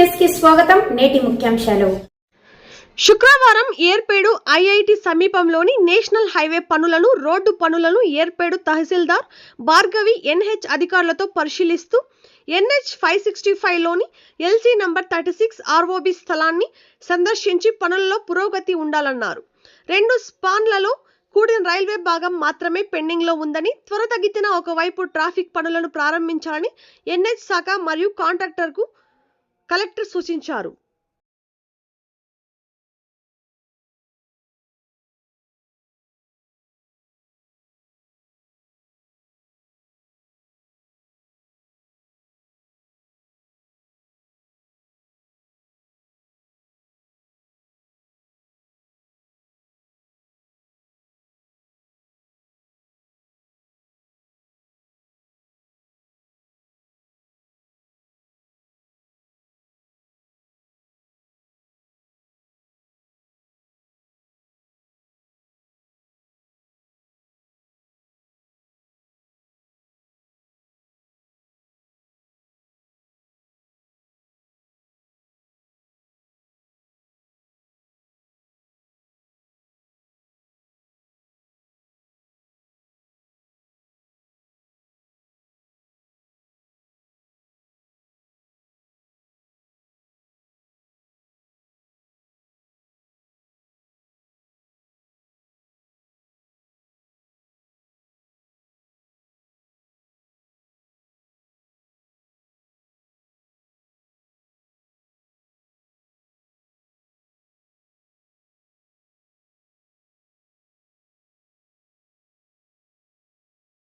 కి స్వాగతం నేటి ముఖ్యాంశాలు. శుక్రవారం ఏర్పేడు ఐఐటి సమీపంలోని నేషనల్ హైవే పనులను రోడ్డు పనులను ఏర్పేడు తహసీల్దార్ భార్గవి ఎన్హెచ్ అధికారులతో పరిశీలిస్తూ NH five sixty ఫైవ్లోని LC number thirty six ROB స్థలాన్ని సందర్శించి పనులలో పురోగతి ఉండాలన్నారు. రెండు స్పాన్లలో కూడిన రైల్వే భాగం మాత్రమే పెండింగ్లో ఉందని త్వరతగితిన ఒకవైపు ట్రాఫిక్ పనులను ప్రారంభించాలని ఎన్హెచ్ శాఖ మరియు కాంట్రాక్టర్కు కలెక్టర్ సూచించారు.